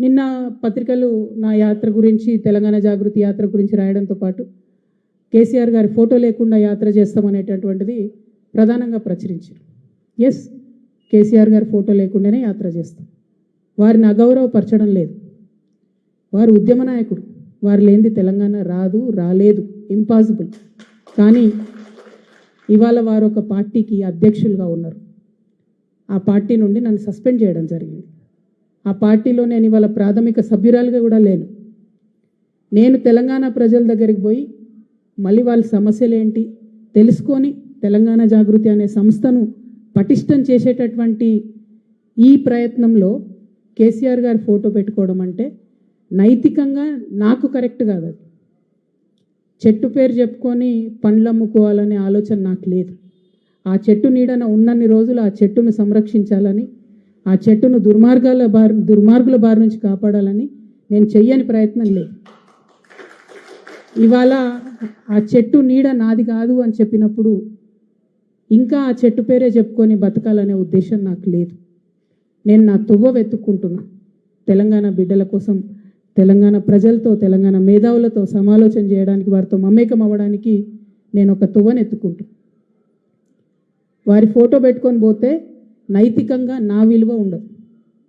నిన్న పత్రికలు నా యాత్ర గురించి తెలంగాణ జాగృతి యాత్ర గురించి రాయడంతో పాటు కేసీఆర్ గారి ఫోటో లేకుండా యాత్ర చేస్తామనేటటువంటిది ప్రధానంగా ప్రచురించారు. ఎస్ కేసీఆర్ గారి ఫోటో లేకుండానే యాత్ర చేస్తాం. వారిని అగౌరవపరచడం లేదు. వారు ఉద్యమ నాయకుడు. వారు లేనిది తెలంగాణ రాదు రాలేదు. ఇంపాసిబుల్ కానీ ఇవాళ వారు ఒక పార్టీకి అధ్యక్షులుగా ఉన్నారు. ఆ పార్టీ నుండి నన్ను సస్పెండ్ చేయడం జరిగింది. ఆ పార్టీలో నేను ఇవాళ ప్రాథమిక సభ్యురాలుగా కూడా లేను. నేను తెలంగాణ ప్రజల దగ్గరికి పోయి మళ్ళీ వాళ్ళ సమస్యలు ఏంటి తెలుసుకొని తెలంగాణ జాగృతి అనే సంస్థను పటిష్టం చేసేటటువంటి ఈ ప్రయత్నంలో కేసీఆర్ గారి ఫోటో పెట్టుకోవడం అంటే నైతికంగా నాకు కరెక్ట్ కాదు అది. చెట్టు పేరు చెప్పుకొని పండ్లు అమ్ముకోవాలనే ఆలోచన నాకు లేదు. ఆ చెట్టు నీడన ఉన్నన్ని రోజులు ఆ చెట్టును సంరక్షించాలని ఆ చెట్టును దుర్మార్గాల బారి దుర్మార్గుల బారి నుంచి కాపాడాలని నేను చెయ్యని ప్రయత్నం లేదు. ఇవాళ ఆ చెట్టు నీడ నాది కాదు అని చెప్పినప్పుడు ఇంకా ఆ చెట్టు పేరే చెప్పుకొని బతకాలనే ఉద్దేశం నాకు లేదు. నేను నా తువ్వ వెతుక్కుంటున్నా. తెలంగాణ బిడ్డల కోసం తెలంగాణ ప్రజలతో తెలంగాణ మేధావులతో సమాలోచన చేయడానికి వారితో మమేకం అవ్వడానికి నేను ఒక తువ్వను ఎత్తుకుంటున్నా. వారి ఫోటో పెట్టుకొని పోతే నైతికంగా నా విలువ ఉండదు.